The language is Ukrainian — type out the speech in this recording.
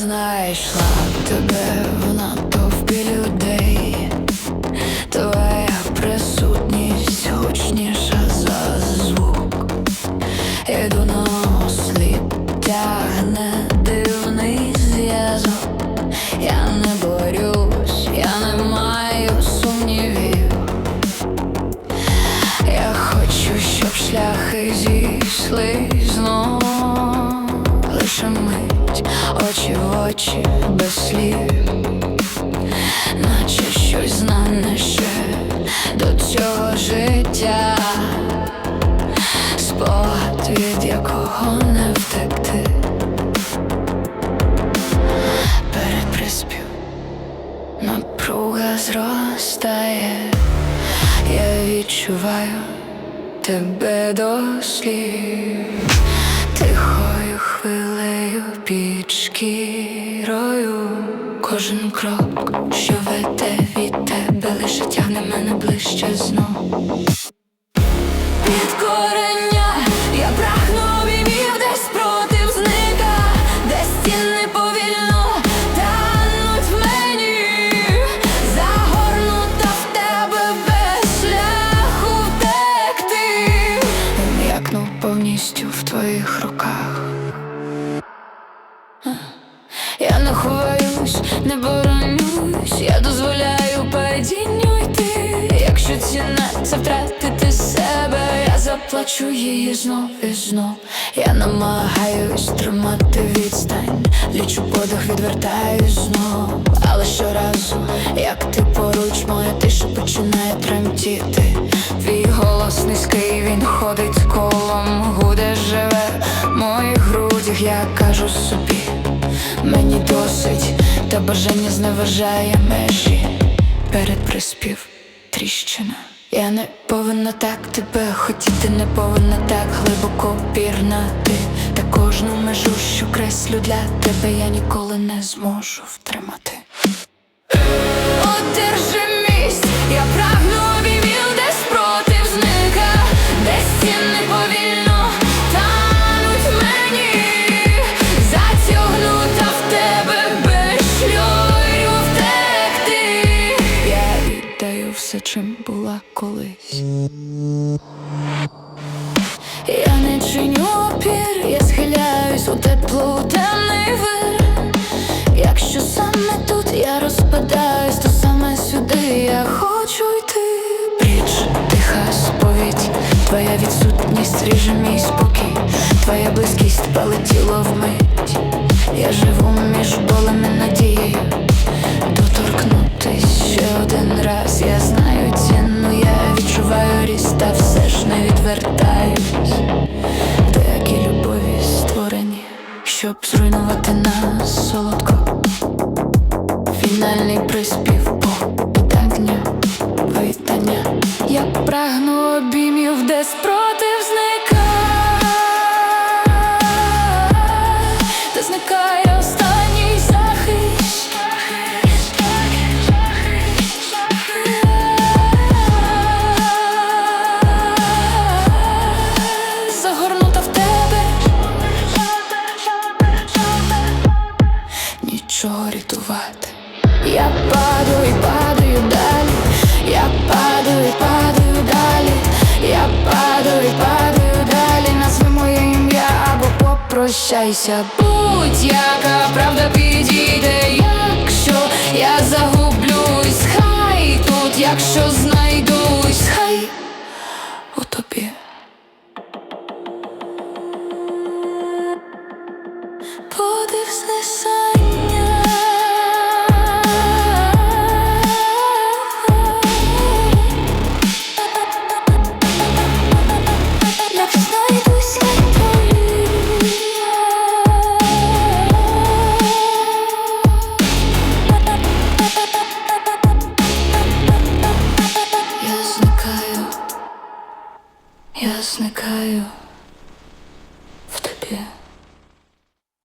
Знайшла тебе в натовпі людей. Твоя присутність гучніша за звук. Іду на осліп, тягне дивний зв'язок. Я не борюсь, я не маю сумнівів. Я хочу, щоб шляхи зійшли знов Лише очі в очі без слів. Наче щось знане ще до цього життя. Спогад, від якого не втекти. Перед приспів напруга зростає. Я відчуваю тебе до слів. Тихою хвилею під шкірою Кожен крок, що веде від тебе, лише тягне мене ближче знов Під корення я прагну обіймів десь против зника, де стіни повільно тануть в мені, загорнута в тебе без шляху втекти. М'якну повністю в твоїх руках. Якщо ціна це втратити себе, я заплачу її знов і знов. Я намагаюсь тримати відстань, лічу подих, відвертаюсь знов. Але щоразу, як ти поруч, моя тиша починає тремтіти. Твій голос низький, він ходить колом, гуде живе в моїх грудях, я кажу собі. Мені досить, та бажання зневажає межі перед приспів тріщина. Я не повинна так тебе хотіти, не повинна так глибоко пірнати. Та кожну межу, що креслю для тебе, я ніколи не зможу втримати. Одержи місць, я прагну все, чим була колись. Я не чиню опір, я схиляюсь у теплу темний вир. Якщо саме тут я розпадаюсь, то саме сюди я хочу йти. Пріч, тиха сповідь, твоя відсутність ріже мій спокій, твоя близькість полетіла вмить. Я живу між болем і надією. Доторкнутись ще один раз, я знаю ціну, я відчуваю ріст, та все ж не відвертаюсь. Деякі любові створені, щоб зруйнувати нас солодко. Фінальний приспів повітання, повітання. Я прагну обіймів, де спротив нічого рятувати. Я падаю падаю далі, я падаю падаю далі, я падаю падаю далі, назви моє ім'я або попрощайся. Будь-яка правда підійде, якщо я загублюсь, хай тут, якщо знайдусь, хай у тобі. Подив знесення зникаю в тобі.